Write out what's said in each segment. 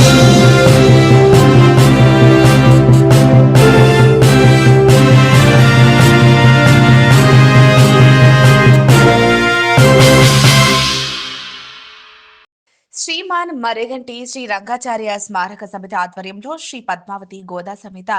Jesus. Shriman మరేగంటి Shri Rangacharya స్మారక సమితి ఆధ్వర్యంలో శ్రీ పద్మావతి గోదా సమేత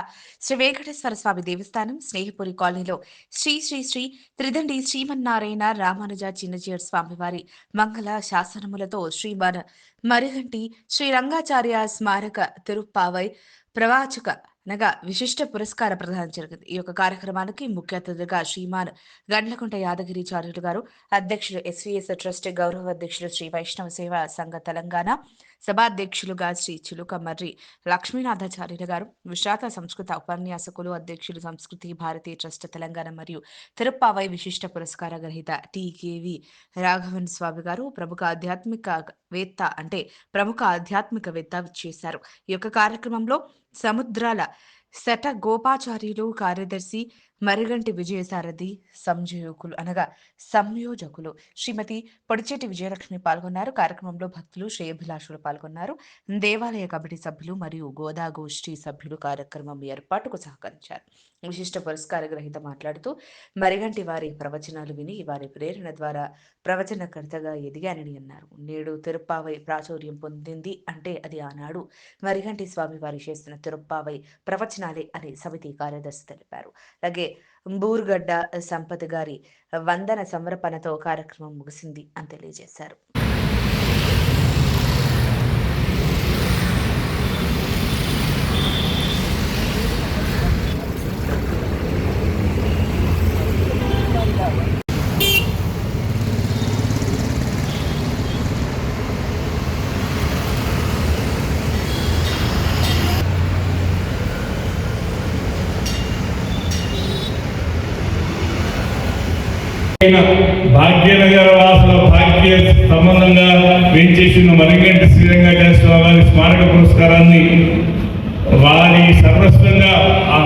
శ్రీ వెంకటేశ్వర స్వామి దేవస్థానం స్నేహపురి కాలనీలో శ్రీ శ్రీ శ్రీ త్రిదండి శ్రీమన్నారాయణ రామానుజ చిన్నజీయర్ స్వామివారి మంగళ శాసనములతో శ్రీమన్ మరిగంటి శ్రీ రంగాచార్య స్మారక తిరుప్పావై ప్రవాచక అనగా విశిష్ట పురస్కార ప్రదానం జరిగింది. ఈ యొక్క కార్యక్రమానికి ముఖ్య అతిథిగా శ్రీమాన్ గండ్లకుంట యాదగిరి చార్యులు గారు అధ్యక్షులు ఎస్వీఎస్ ట్రస్ట్ గౌరవ అధ్యక్షులు శ్రీ వైష్ణవ సేవా సంఘ తెలంగాణ సభాధ్యక్షులుగా శ్రీ చిలుక మర్రి లక్ష్మీనాథాచార్యులు గారు విశ్రాత సంస్కృత ఉపన్యాసకులు అధ్యక్షులు సంస్కృతి భారతీయ ట్రస్ట్ తెలంగాణ మరియు తిరుప్పావై విశిష్ట పురస్కార గ్రహీత టికేవి రాఘవన్ స్వామి గారు ప్రముఖ ఆధ్యాత్మిక వేత్త అంటే ప్రముఖ ఆధ్యాత్మికవేత్త చేశారు. ఈ యొక్క కార్యక్రమంలో సముద్రాల శట గోపాచార్యులు కార్యదర్శి మరిగంటి విజయసారథి సంయోజకులు అనగా సంయోజకులు శ్రీమతి పొడిచేటి విజయలక్ష్మి పాల్గొన్నారు. కార్యక్రమంలో భక్తులు శ్రేయభిలాషులు పాల్గొన్నారు. దేవాలయ కమిటీ సభ్యులు మరియు గోదాగోష్ఠి సభ్యులు కార్యక్రమం ఏర్పాటుకు సహకరించారు. విశిష్ట పురస్కార గ్రహీత మాట్లాడుతూ మరిగంటి వారి ప్రవచనాలు విని వారి ప్రేరణ ద్వారా ప్రవచనకర్తగా ఎదిగానని అన్నారు. నేడు తిరుప్పావై ప్రాచుర్యం పొందింది అంటే అది ఆనాడు మరిగంటి స్వామి వారి చేసిన తిరుప్పావై ప్రవచనాలే అని సమితి కార్యదర్శి తెలిపారు. అలాగే బూర్గడ్డ సంపత్ గారి వందన సమర్పణతో కార్యక్రమం ముగిసింది అని తెలియజేశారు. భాగ్యనగర వాసుల భాగ్య సంబంధంగా వేంచేసిన మరిగంటి శ్రీరంగాచార్య స్వామి వారి స్మారక పురస్కారాన్ని వారి సర్వస్వంగా ఆ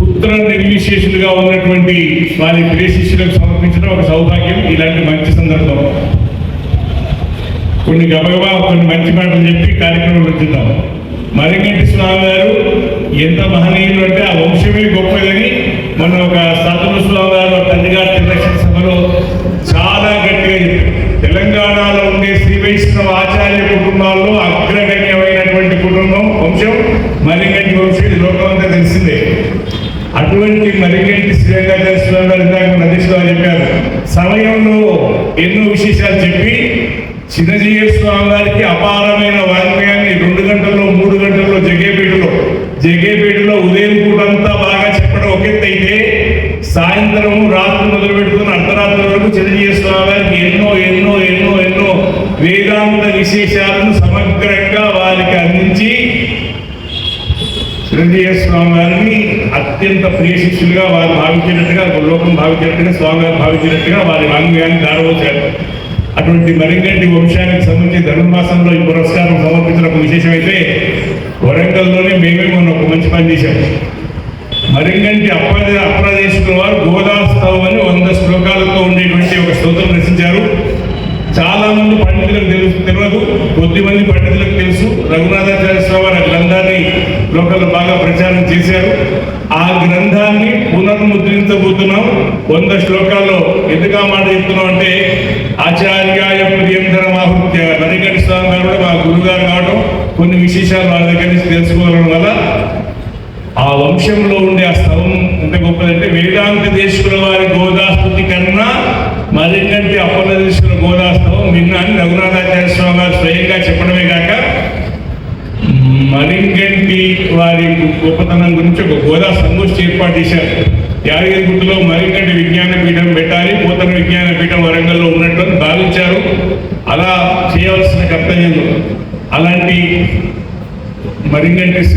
పుత్ర నిర్విశేషులుగా ఉన్నటువంటి వారి ప్రియ శిష్యులకు సమర్పించడం ఒక సౌభాగ్యం. ఇలాంటి మంచి సందర్భం. కొన్ని గబగబా కొన్ని మంచి మాటలు చెప్పి కార్యక్రమం వచ్చిద్దాం. మరిగంటి స్వామి గారు ఎంత మహనీయులు అంటే ఆ వంశమే గొప్పదని మొన్న ఒక సాధువు స్వామి గారు తండ్రిగారి తిరక్షణ సభలో చాలా గట్టిగా తెలంగాణలో ఉండే శ్రీ వైష్ణవ ఆచార్య కుటుంబాల్లో అగ్రగణ్యమైనటువంటి కుటుంబం వంశం మరిగంటి వంశం ఇది లోకమంతా తెలిసిందే. అటువంటి మరిగంటి శ్రీరంగాచార్య స్వామి గారు ఇందాక మన అధ్యక్షులు చెప్పారు. సమయంలో ఎన్నో విశేషాలు చెప్పి చిన్నజీయ స్వామి గారికి అపారమైన వాగ్మయాన్ని రెండు గంటలు జగేపేటలో ఉదయం పూటంతా బాగా చెప్పడం ఒక అయితే సాయంత్రం రాత్రి మొదలు పెట్టుకుని అర్ధరాత్రి వరకు చిరంజీవి స్వామి ఎన్నో ఎన్నో ఎన్నో ఎన్నో వేదాంత విశేషాలను సమగ్రంగా వారికి అందించి చిరంజీవి స్వామి అత్యంత ప్రియ శిష్యులుగా వారు భావించినట్టుగా లోకం భావించినట్టుగా స్వామివారు భావించినట్టుగా వారి వాంగ్యాన్ని దారవచ్చారు అటువంటి మరింగంటి వంశానికి సంబంధించి ధనుర్మాసంలో ఈ పురస్కారం సమర్పించిన ఒక విశేషమైతే వరంగల్లోనే మేమే మొన్న ఒక మంచి పని చేశాం. మరింగంటి అప్ర అప్రదేశుల వారు గోదాస్తవం అని వంద శ్లోకాలతో ఉండేటువంటి ఒక స్తోత్రం రచించారు. చాలా మంది పండితులకు తెలుసు తెలియదు కొద్ది మంది పండితులకు తెలుసు. రఘునాథాచార్య స్వామి వారి ఆ గ్రంథాన్ని లోకల్లో బాగా ప్రచారం చేశారు. ఆ గ్రంథాన్ని పునర్ముద్రించబోతున్నాం. వంద శ్లోకాల్లో ఎందుకు ఆ మాట చెప్తున్నాం అంటే ఆచార్యాయ ప్రియంధర మాహృత్య మరిగంటి స్వామి గారు కూడా మా గురుగారు కావడం కొన్ని విశేషాలు వాళ్ళ దగ్గర నుంచి తెలుసుకోవడం వల్ల ఆ వంశంలో ఉండే ఆ స్థవం ఎంత గొప్పదంటే వేదాంత దేశుల వారి గోదాస్తుతి కన్నా మరికంటే అప్పల దేశుల గోదాస్తవం విన్నాను రఘునాథాచార్య స్వామి గారు స్వయంగా చెప్పడమే కాక మరింకంటి వారి గొప్పతనం గురించి ఒక గోదా సంగోష్ఠి ఏర్పాటు చేశారు. యాదగిరిగుట్టలో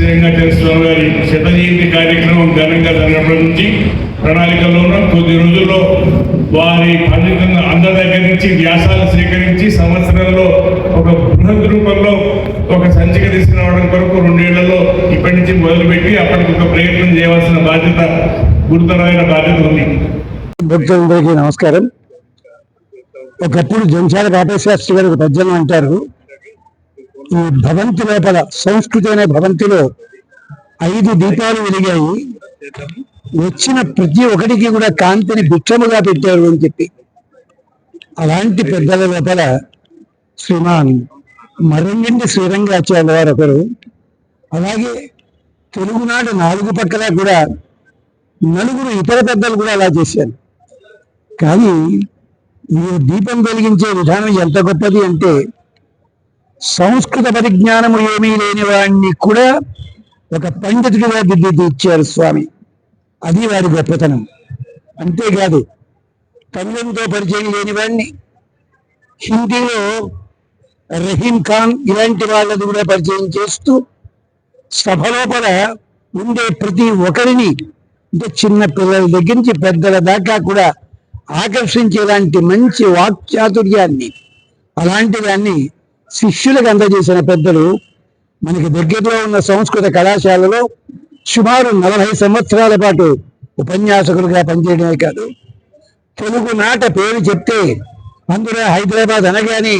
మరింగంటి శ్రీరంగాచార్య స్వామి గారి శత జయంతి కార్యక్రమం ఘనంగా జరగడం నుంచి కొద్ది రోజుల్లో వారి పండితులను అందరి దగ్గర నుంచి వ్యాసాలు సేకరించి సంవత్సరంలో ఒక బృహత్ రూపంలో ఒక సంచిక తీసుకురావడం కొరకు రెండేళ్ళలో ఇప్పటి నుంచి మొదలుపెట్టి అప్పటికి ఒక ప్రయత్నం చేయవలసిన బాధ్యత గురుతరమైన బాధ్యత ఉంది. భక్తులందరికీ నమస్కారం. ఒకప్పుడు జంచాల కాటేశ్వర గారు ఒక పద్యం అంటారు. ఈ భవంతి లోపల సంస్కృతి అనే భవంతిలో ఐదు దీపాలు వెలిగాయి. వచ్చిన ప్రతి ఒక్కడికి కూడా కాంతిని భిక్షముగా పెట్టారు అని చెప్పి. అలాంటి పెద్దల లోపల శ్రీమాన్ మరంగిండి శ్రీరంగాచార్య వారు ఒకరు. అలాగే తెలుగునాడు నాలుగు పక్కల కూడా నలుగురు ఇతర పెద్దలు కూడా అలా చేశారు. కానీ ఈ దీపం వెలిగించే విధానం ఎంత గొప్పది అంటే సంస్కృత పరిజ్ఞానము ఏమీ లేని వాడిని కూడా ఒక పండితుడిగా దిద్దిదిచ్చారు స్వామి. అది వారి గొప్పతనం. అంతేకాదు తమిళంతో పరిచయం లేని వాడిని హిందీలో రహీం ఖాన్ ఇలాంటి వాళ్ళది కూడా పరిచయం చేస్తూ సభ లోపల ఉండే ప్రతి ఒక్కరిని అంటే చిన్న పిల్లల దగ్గర నుంచి పెద్దల దాకా కూడా ఆకర్షించేలాంటి మంచి వాక్చాతుర్యాన్ని అలాంటి దాన్ని శిష్యులకు అందజేసిన పెద్దలు మనకి దగ్గరలో ఉన్న సంస్కృత కళాశాలలో సుమారు నలభై సంవత్సరాల పాటు ఉపన్యాసకులుగా పనిచేయడమే కాదు. తెలుగు నాట పేరు చెప్తే అందులో హైదరాబాద్ అనగానే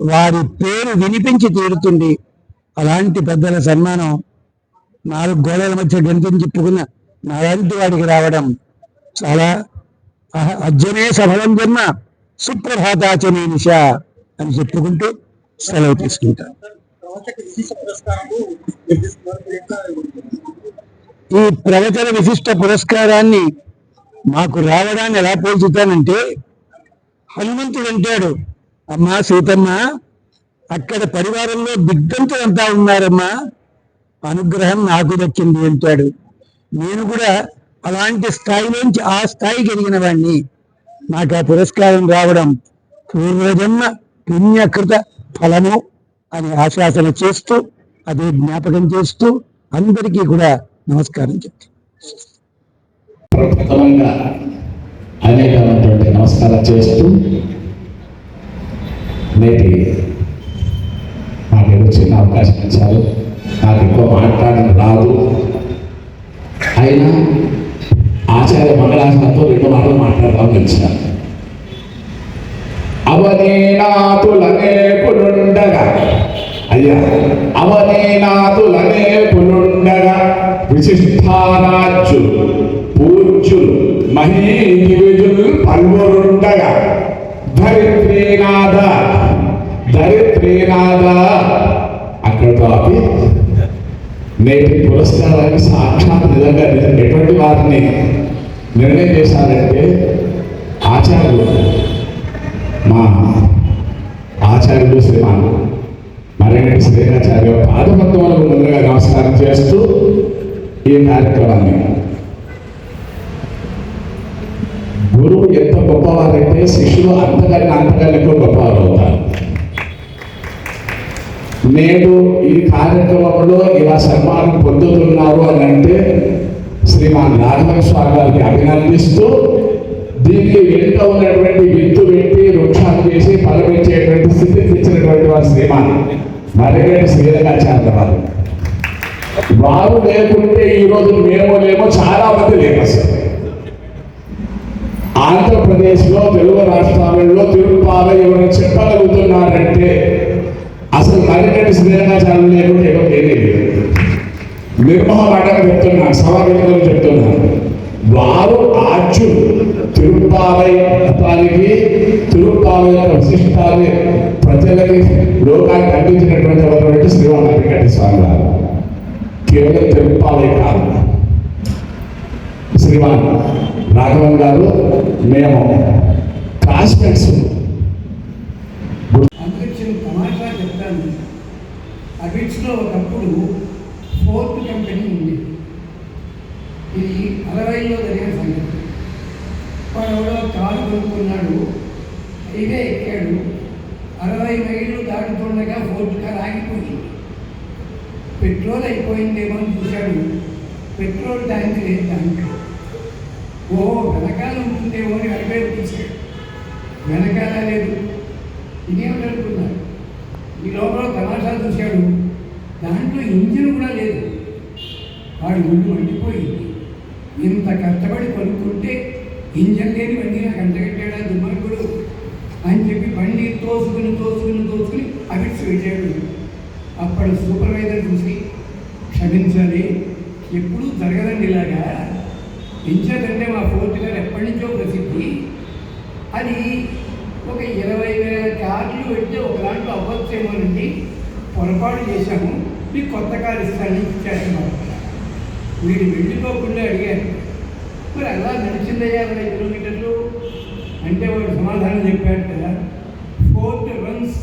వారి పేరు వినిపించి తీరుతుంది. అలాంటి పెద్దల సన్మానం నాలుగు గోడల మధ్య గణితం చెప్పుకున్న నాలాంటి వాడికి రావడం చాలా అహ- అజ్జనే సఫలం జన్మ సుప్రభాతాచనే నిశ అని చెప్పుకుంటూ సెలవు తీసుకుంటాను ఈ ప్రవచన విశిష్ట పురస్కారాన్ని మాకు రావడాన్ని ఎలా పోల్చుతానంటే హనుమంతుడు అంటాడు అమ్మా సీతమ్మ అక్కడ పరివారంలో దిగ్గంతులంతా ఉన్నారమ్మా అనుగ్రహం నాకు దక్కింది అంటాడు. నేను కూడా అలాంటి స్థాయిలోంచి ఆ స్థాయికి కలిగిన వాడిని నాకు ఆ పురస్కారం రావడం పూర్వజన్మ పుణ్యకృత ఫలము అని ఆశ్వాసన చేస్తూ అదే జ్ఞాపకం చేస్తూ అందరికీ కూడా నమస్కారం చెప్తాను అనేకమైనటువంటి నమస్కారం చేస్తూ నేటి నాకు ఏదో చిన్న అవకాశం ఇచ్చారు. నాకు ఎక్కువ మాట్లాడడం రాదు. అయినా ఆచార్య మంగళాసనంతో రెండు మాటలు మాట్లాడదామని వచ్చాను అవనేనాతులనేకులుండగా అయ్యా అవనేనాతులనేకులుండగా విశిష్టారాజ్యులు పూజ్యులు మహీదివిజులు పల్వరుండగా. ధరిత్రీనాథ ధరిత్రీనాథ అక్కడితో ఆపి నేటి పురస్కారాన్ని సాక్షాత్ నిజంగా నిజంగా ఎటువంటి వారిని నిర్ణయం చేశారంటే ఆచార్యులు మా ఆచార్యులు శ్రీమాన్ మరేంటి శ్రీరాచార్య పాదపత్వాలకు ముందుగా నమస్కారం చేస్తూ ఈ కార్యక్రమాన్ని. గురువు ఎంత గొప్పవారైతే శిష్యులు అంతకన్నా అంతకన్నా ఎక్కువ గొప్పవారు అవుతారు నేడు ఈ కార్యక్రమంలో ఇలా సన్మానం పొందుతున్నారు అని అంటే శ్రీమాన్ రాఘవ స్వామి గారికి అభినందిస్తూ దీనికి వెంట ఉన్నటువంటి విత్తు పెట్టి వృక్షాలు చేసి ఫలమిచ్చేటువంటి స్థితి తెచ్చినటువంటి వారు శ్రీమాన్. మరిగేటి శ్రీరంగాచార్య వారు. వారు లేకుంటే ఈ రోజు మేము లేమో చాలా మంది లేరు అసలు. ఆంధ్రప్రదేశ్లో తెలుగు రాష్ట్రాలలో తిరుపాల ఎవరైనా చెప్పగలుగుతున్నారంటే అసలు మరిగంటి శ్రీరంగాచార్యులు లేకుండా ఎవరు తెలియదు నిర్మహమాటగా చెప్తున్నాను సభావేదికలో చెప్తున్నాను వారు ఆర్చులు తిరుపాలయానికి తిరుపాల యొక్క విశిష్టాన్ని ప్రజలకి లోకానికి అందించినటువంటి ఎవరు శ్రీవారి స్వామి గారు. కేవలం తిరుపాలయ కాదు. శ్రీమాన్ రాఘవన్ గారు మేము క్లాస్మేట్స్ అంతరిక్షం తమాషా చెప్తాను. అబిట్స్లో ఒకప్పుడు ఫోర్త్ కంపెనీ ఉంది. ఇది అరవైలో జరిగిన సంగతి వాడు ఎవడో కారు కొనుక్కున్నాడు. హైవే ఎక్కాడు. అరవై మైళ్ళు దాటుతుండగా ఫోర్త్ కార్ ఆగిపోయింది. పెట్రోల్ అయిపోయిందేమో అని చూశాడు. పెట్రోల్ ట్యాంక్ లేదు దాంట్లో ఓ వెనకాల ఉంటుందేమో అని అడిగాడు వెనకాల లేదు. ఇదేమిటనుకున్నాడు ఈ లోపల తమాషా చూశాడు. దాంట్లో ఇంజిన్ కూడా లేదు. వాడు ముందు మండిపోయింది. ఇంత కష్టపడి కొనుక్కుంటే ఇంజన్ లేని బండి నాకు అంటగట్టాడా దుర్మార్గుడు అని చెప్పి బండి తోసుకుని తోసుకుని తోసుకుని అవిట్స్ వెళ్ళాడు అప్పుడు సూపర్వైజర్ చూసి క్షమించాలి ఎప్పుడూ జరగదండి ఇలాగా. ఎంచేతంటే మా ఫోర్త్ గారు ఎప్పటి నుంచో ప్రసిద్ధి. అది ఒక ఇరవై వేల కార్లు పెడితే ఒక దాంట్లో అవ్వచ్చేమోనండి పొరపాటు చేశాము. మీకు కొత్త కారు ఇస్తానని ఇచ్చేస్తున్నారు వీడు వెళ్ళిపోకుండా అడిగారు. మరి అలా నడిచిందయ్యా అరవై కిలోమీటర్లు? అంటే వాడు సమాధానం చెప్పాడు కదా fourth runs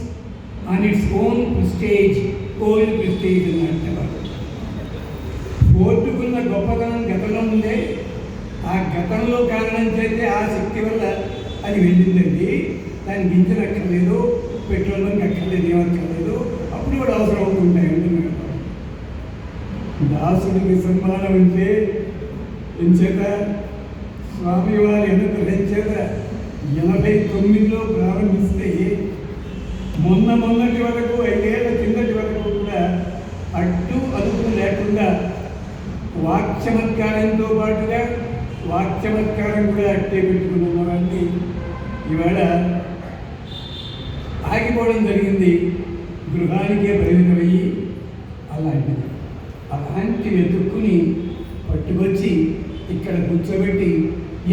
on its own prestige old prestige అని అంటేవాడు ఫోర్టుకున్న గొప్పతనం గతంలో ఉందే ఆ గతంలో కారణం చేస్తే ఆ శక్తి వల్ల అది వెళ్ళిందండి. దానికి గింజలు అక్కర్లేదు పెట్రోల్ అక్కర్లేదు ఏమక్కర్లేదు అప్పుడు కూడా అవసరం అవుతుంటాయి దాసుడికి సన్మానం అంటే ఎంచేత స్వామివారి అనుగ్రహించేత ఎనభై తొమ్మిదిలో ప్రారంభిస్తే మొన్న మొన్నటి వరకు ఐదేళ్ళ కిందటి వరకు కూడా అడ్డు అదుపు లేకుండా వాక్చమత్కారంతో పాటుగా వాక్చమత్కారం కూడా అట్టే పెట్టుకుని ఉన్నవాడిని ఇవాళ ఆగిపోవడం జరిగింది. గృహానికే పరిమితమయ్యి అలాంటిది. అలాంటి వెతుక్కుని పట్టుకొచ్చి ఇక్కడ కూర్చోబెట్టి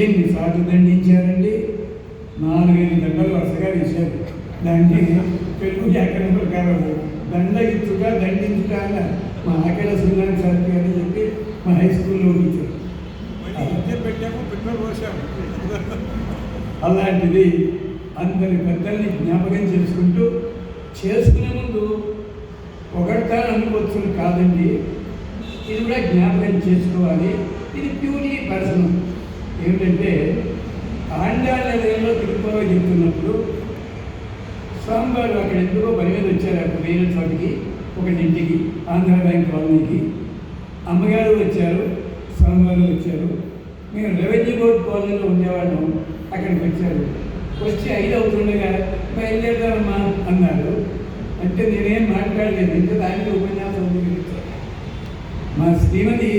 ఎన్నిసార్లు దండించారండి? నాలుగైదు దండలు వరుసగా వేశారు. దాన్ని తెలుగు వ్యాకరణ ప్రకారం దండ ఇచ్చుట దండించుట అన్న మా ఆకల సుందరం సార్ అని చెప్పి మా హై స్కూల్లో అలాంటిది అందరి పెద్దల్ని జ్ఞాపకం చేసుకుంటూ చేసుకునే ముందు పొగడతాను అనుకోవచ్చు కాదండి. ఇది కూడా జ్ఞాపకం చేసుకోవాలి. ఇది ప్యూర్లీ పర్సనల్ ఏమిటంటే ఆండాళ్ళ నిలయంలో తిరుపతిలో చెప్తున్నప్పుడు స్వామివారు అక్కడ ఎందుకో పని మీద వచ్చారు. అక్కడ వేరే చోటికి ఒకటింటికి ఆంధ్ర బ్యాంక్ కాలనీకి. అమ్మగారు వచ్చారు స్వామివారు వచ్చారు. మేము రెవెన్యూ బోర్డ్ కాలనీలో ఉండేవాళ్ళం. అక్కడికి వచ్చారు. వచ్చి ఐదు అవుతుండగా బయలుదేరదామా అన్నారు. అంటే నేనేం మాట్లాడలేదు. ఇంకా దానికి ఉపన్యాసం ఉంది. మా శ్రీమతి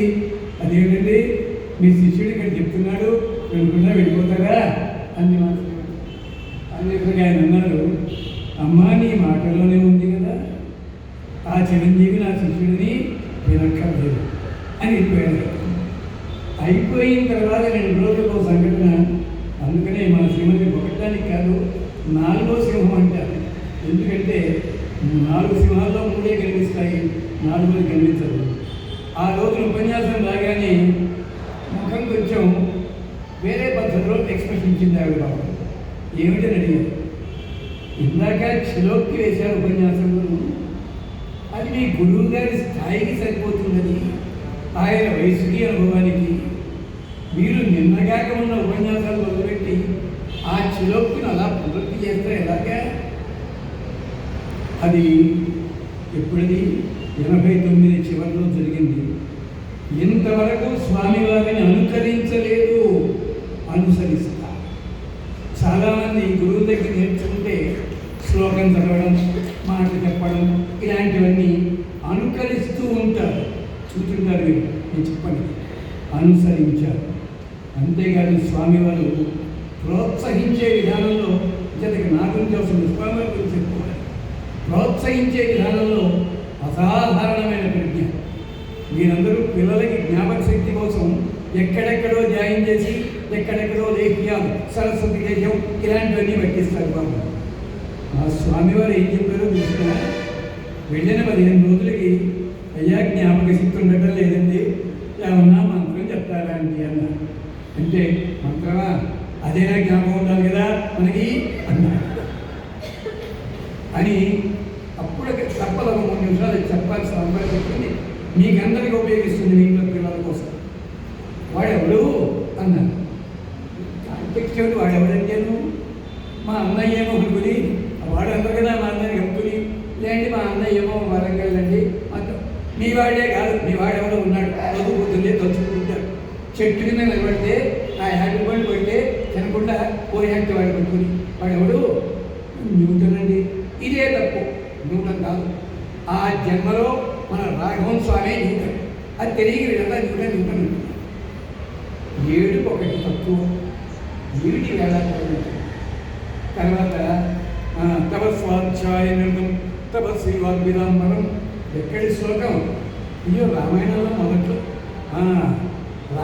అదేమిటండి మీ శిష్యుడు ఇక్కడ చెప్తున్నాడు వెళ్ళకుండా వెళ్ళిపోతారా అని మా శ్రీమతి. అనేసరికి ఆయన అన్నారు అమ్మ నీ మాటలోనే ఉంది కదా. ఆ చిరంజీవి నా శిష్యుడిని వినక్కర్లేదు. అని వెళ్ళిపోయారు అయిపోయిన తర్వాత రెండు రోజులకు ఒక సంఘటన. అందుకనే మన శ్రీమతి ఒకటానికి కాదు నాలుగో సింహం అంటారు ఎందుకంటే నాలుగు సింహాల్లో మూడే కనిపిస్తాయి నాలుగు కనిపించదు ఆ రోజు ఉపన్యాసం రాగానే ముఖం కొంచెం వేరే పద్ధతిలో ఎక్స్ప్రెషన్ ఇచ్చింది ఆవిడ బాబు. ఏమిటని అడిగారు ఇందాక చిలోక్కి వేశారు ఉపన్యాసంలో. అది మీ గురువు గారి స్థాయికి సరిపోతుందని ఆయన వయసుకి అనుభవానికి మీరు నిన్నగాక ఉన్న ఉపన్యాసాలు మొదలుపెట్టి ఆ చిలోక్తిని అలా పునరుద్ధి చేస్తే ఎలాగా? అది ఎప్పుడది? ఎనభై తొమ్మిది చివరిలో జరిగింది. ఇంతవరకు స్వామివారిని అనుకరించలేదు అనుసరిస్తా చాలామంది గురువు దగ్గర నేర్చుకుంటే శ్లోకం చదవడం మాట చెప్పడం ఇలాంటివన్నీ అనుకరిస్తూ ఉంటారు చూస్తుంటారు మీరు నేను చెప్పండి అనుసరించారు అంతేకాదు స్వామివారు ప్రోత్సహించే విధానంలో ఇతనికి నా గురించి అవసరం స్వామివారి గురించి చెప్పుకోవాలి ప్రోత్సహించే విధానంలో అసాధారణమైన ప్రజ్ఞ మీరందరూ పిల్లలకి జ్ఞాపక శక్తి కోసం ఎక్కడెక్కడో జాయిన్ చేసి ఎక్కడెక్కడో లేఖ్యం సరస్వతి లేఖ్యం ఇలాంటివన్నీ పట్టిస్తారు బాబు ఆ స్వామివారు ఏం చెప్పారో తెలుసుకున్నా వెళ్ళిన పదిహేను రోజులకి అయ్యా జ్ఞాపక శక్తి ఉండటం లేదండి. ఏమన్నా మంత్రం చెప్తారా అండి అన్న అంటే మంత్రమా? అదేనా జ్ఞాపకం ఉండాలి కదా మనకి అన్నా అని అప్పుడు తప్పదు ఒక మూడు నిమిషాలు అది చెప్పాలి స్వామివారు చెప్పింది మీకందరికీ ఉపయోగిస్తుంది మీ ఇంట్లో పిల్లల కోసం వాడెవడు అన్నారు కాంటెక్స్ట్ ఏమిటి వాడెవడంటేను మా అన్నయ్య ఏమో హుడుకుని వాడు అందరు కదా మా అన్నయ్య హుడుకుని లేండి మా అన్నయ్య ఏమో వరంగల్ అండి మాతో మీ వాడే కాదు మీ వాడెవడో ఉన్నాడు. రోజు పొద్దున్నే తలుచుకుంటాడు చెట్టు కింద నిలబడితే ఆ హ్యాండ్ బండి పడితే తినకుండా ఓ హ్యాండ్ వాడు పట్టుకుని వాడెవడు న్యూటన్ అండి. ఇదే తప్పు. న్యూటన్ కాదు. ఆ జన్మలో మన రాఘవన్ స్వామి న్యూటన్. అది తెలియదు వీళ్ళంతా న్యూటన్ న్యూటన్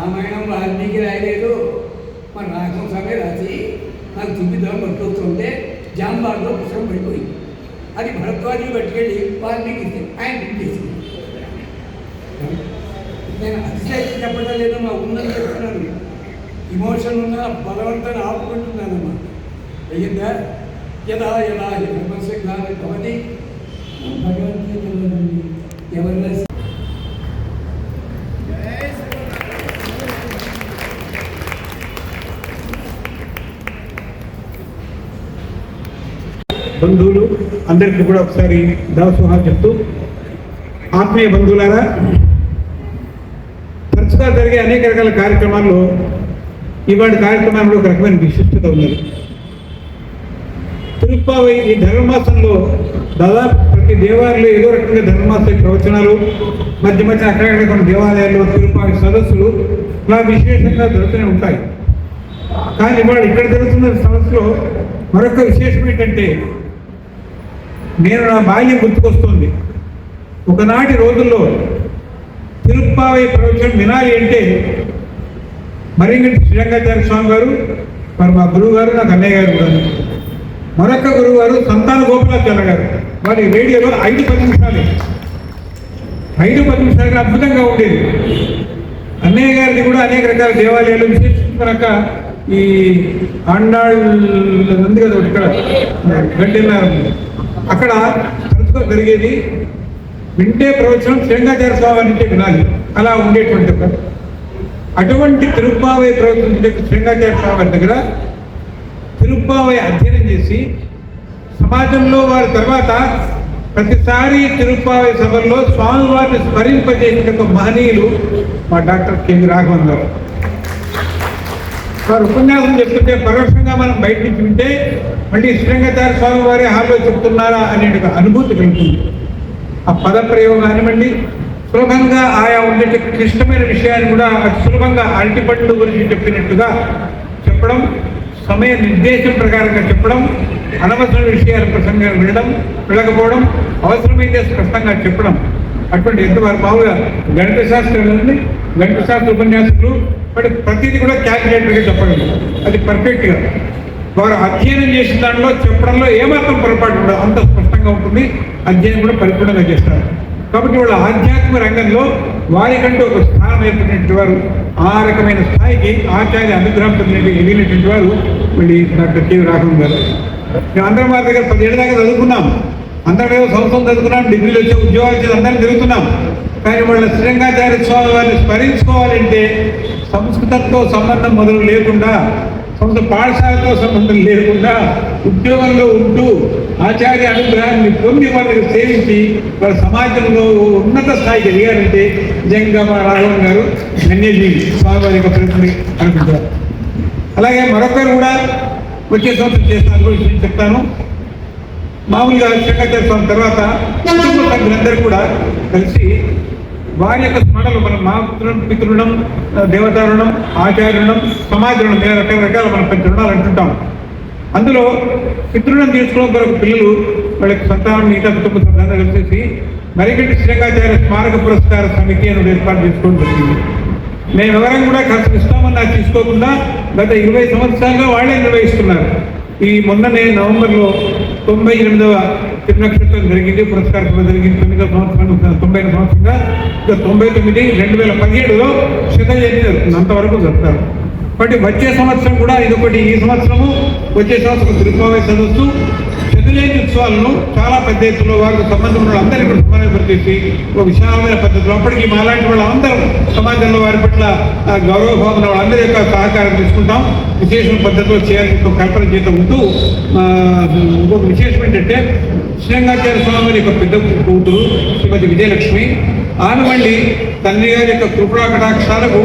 రామాయణం వాల్మీకి రాయలేదు. మన రాఘవస్వామి రాసి నాకు చూపిద్దాం పట్టుకొస్తుంటే జాంబార్లో పుస్తకం పడిపోయింది అది భరద్వాజీ పట్టుకెళ్ళి వాల్మీకి ఆయన చేసింది నేను అతిశయక్తి చెప్పడం లేదు మా ఉన్నది చెప్తున్నాను. ఇమోషన్ ఉన్న బలవంతాన్ని ఆపుకుంటున్నానమ్మా. అయ్యిందా? యదా యదా హి ధర్మస్య భవతి భగవద్గీతలోనండి ఎవరిన బంధువులు అందరికీ కూడా ఒకసారి దాసోహాలు చెప్తూ ఆత్మీయ బంధువులారా తరచుగా జరిగే అనేక రకాల కార్యక్రమాల్లో ఇవాటి కార్యక్రమాల్లో ఒక రకమైన విశిష్టత ఉన్నది. తిరుప్పావై ఈ ధర్మమాసంలో దాదాపు ప్రతి దేవాలయంలో ఏదో రకంగా ధర్మమాస ప్రవచనాలు మధ్య మధ్య అక్కడక్కడ కొన్ని దేవాలయాల్లో తిరుప్పావి సదస్సులు ఇలా విశేషంగా జరుగుతూనే ఉంటాయి. కానీ ఇవాళ ఇక్కడ జరుగుతున్న సదస్సులో మరొక విశేషం ఏంటంటే నేను నా బాల్యం గుర్తుకొస్తుంది. ఒకనాటి రోజుల్లో తిరుప్పావై ప్రవచనం వినాలి అంటే మరింగంటి శ్రీరంగాచార్య స్వామి గారు మరి మా గురువు గారు నాకు అన్నయ్య గారు కూడా. మరొక గురువు గారు సంతాన గోపాలాచార్య గారు. వారి రేడియోలో ఐదు పది నిమిషాలు. ఐదు పది నిమిషాలుగా అద్భుతంగా ఉండేది. అన్నయ్య గారిది కూడా అనేక రకాల దేవాలయాలు విశేషించక ఈ ఆండాళ్ ఉంది కదా ఇక్కడ గడ్డిన్నారు అక్కడ తరచుగా జరిగేది వింటే ప్రవచనం శ్రీరంగాచార్య స్వామి అంటే వినాలి. అలా ఉండేటువంటి అటువంటి తిరుప్పావై ప్రవచనం శ్రీరంగాచార్య స్వామి దగ్గర తిరుప్పావై అధ్యయనం చేసి సమాజంలో వారి తర్వాత ప్రతిసారి తిరుప్పావై సభల్లో స్వామివారిని స్మరింపజేసిన ఒక మహనీయులు మా డాక్టర్ కెవి రాఘవన్ గారు. వారు ఉపన్యాసం చెప్తుంటే పరోక్షంగా మనం బయట నుంచి వింటే మళ్ళీ శ్రీరంగాచార్య స్వామి వారి హాల్లో చెప్తున్నారా అనే ఒక అనుభూతి కలుగుతుంది ఆ పదప్రయోగం కానివ్వండి సులభంగా ఆయా ఉండే క్లిష్టమైన విషయాన్ని కూడా అతి సులభంగా అరటిపండు గురించి చెప్పినట్టుగా చెప్పడం సమయ నిర్దేశం ప్రకారంగా చెప్పడం అనవసర విషయాల ప్రసంగాలు వినడం వెళ్ళకపోవడం అవసరమైతే స్పష్టంగా చెప్పడం. అటువంటి ఎంతవారు మామూలుగా గణిత శాస్త్రం గణిత శాస్త్ర ఉపన్యాసకులు బట్ ప్రతిదీ కూడా క్యాల్కులేటర్గా చెప్పగలరు అది పర్ఫెక్ట్గా. వారు అధ్యయనం చేసిన దాంట్లో చెప్పడంలో ఏమాత్రం పొరపాటు ఉండదు అంత స్పష్టంగా ఉంటుంది. అధ్యయనం కూడా పరిపూర్ణంగా చేస్తారు. కాబట్టి వాళ్ళ ఆధ్యాత్మిక రంగంలో వారికంటూ ఒక స్థానం ఏర్పడినటువంటి వారు ఆ రకమైన స్థాయికి ఆచార్య అనుగ్రహం పొందినట్టు ఎదిగినటువంటి వారు మళ్ళీ డాక్టర్ కెవి రాఘవన్ గారు. మేము అందరం వారి దగ్గర పదిహేడు దాకా చదువుకున్నాం. అందరం ఏదో సంవత్సరం చదువుకున్నాం డిగ్రీలు వచ్చే ఉద్యోగాలు వచ్చి అందరం తిరుగుతున్నాం. కానీ వాళ్ళ శ్రీరంగాచార్య స్వామి వారిని స్మరించుకోవాలంటే సంస్కృతంతో సంబంధం మొదలు లేకుండా సంస్థ పాఠశాలతో సంబంధం లేకుండా ఉద్యోగంలో ఉంటూ ఆచార్య అనుగ్రహాన్ని పొంది వాళ్ళకి సేవించి వాళ్ళ సమాజంలో ఉన్నత స్థాయికి ఎదిగారంటే నిజంగా మా రాఘవన్ గారు ధన్యజీ స్వామివారి యొక్క ప్రతిని అనుకుంటారు. అలాగే మరొకరు కూడా వచ్చే సంవత్సరం చేస్తాను నేను చెప్తాను. మామూలుగా శంకరాచార్య స్వామి తర్వాత కుటుంబ సభ్యులందరూ కూడా కలిసి వారి యొక్క స్మరణలు మనం మాతృం పితృణం దేవతారుణం ఆచార్యుణం సమాజరుణం రకరకాల మనం పంచ రుణాలు అంటుంటాం అందులో పితృణం తీసుకోవడం కొరకు పిల్లలు వాళ్ళకి సంతానం మిగతా కుటుంబ సంతానం కలిసేసి మరిగంటి శ్రీకాచార్య స్మారక పురస్కార సమితి అని ఏర్పాటు చేసుకోవడం జరిగింది. మేము ఎవరం కూడా ఖర్చు ఇస్తామని తీసుకోకుండా గత ఇరవై సంవత్సరాలుగా వాళ్ళే నిర్వహిస్తున్నారు. ఈ మొన్ననే నవంబర్లో తొంభై ఎనిమిదవ తిరునక్షత్రం జరిగింది పురస్కార సభ జరిగింది. తొమ్మిదవ సంవత్సరం తొంభై ఐదు సంవత్సరంగా ఇంకా తొంభై తొమ్మిది రెండు వేల పదిహేడులో శత జయంతి జరుగుతుంది. అంతవరకు జరుపుతారు. కాబట్టి వచ్చే సంవత్సరం కూడా ఇదొకటి. ఈ సంవత్సరము వచ్చే సంవత్సరం తిరుపతి సదస్సు శతజయంతి ఉత్సవాలను చాలా పెద్ద ఎత్తులో వారికి సంబంధం ఉన్న అందరినీ కూడా సమావేశపరిచేసి ఒక విశాలమైన పద్ధతిలో అప్పటికి మాలాంటి అందరూ సమాజంలో వారి పట్ల గౌరవ భావన వాళ్ళందరి యొక్క సహకారం తీసుకుంటాం. విశేషమైన పద్ధతిలో చేయాలని ఒక కల్పన చేత ఉంటూ ఇంకొక విశేషం ఏంటంటే శ్రీరంగాచార్య స్వామి యొక్క పెద్ద కూతురు శ్రీమతి విజయలక్ష్మి ఆమె మళ్ళీ తండ్రి గారి యొక్క కృపణా కటాక్షాలకు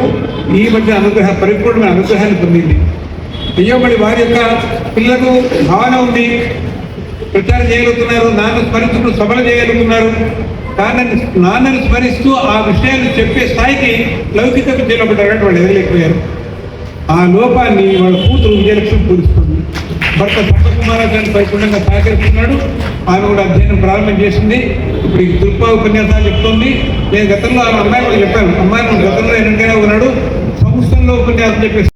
ఈ మధ్య అనుగ్రహ పరిపూర్ణమైన అనుగ్రహాన్ని పొందింది. అయ్యో మళ్ళీ వారి యొక్క పిల్లలకు భావన ఉంది. ప్రచారం చేయగలుగుతున్నారు నాన్న స్మరిస్తూ సభలు చేయగలుగుతున్నారు. నాన్నని నాన్నని స్మరిస్తూ ఆ విషయాన్ని చెప్పే స్థాయికి లౌకిక విద్యలో పడ్డారంటే వాళ్ళు ఎదగలేకపోయారు. ఆ లోపాన్ని వాళ్ళ కూతురు విజయలక్ష్మి పూరిస్తుంది భర్త సప్తకుమారాచార్య పరిపూర్ణంగా సహకరిస్తున్నాడు. ఆమె కూడా అధ్యయనం ప్రారంభం చేసింది. ఇప్పుడు ఈ ఉపన్యాసాలు చెప్తోంది. నేను గతంలో ఆమె అమ్మాయి కూడా చెప్పాను. అమ్మాయి నువ్వు గతంలో చెప్పేసి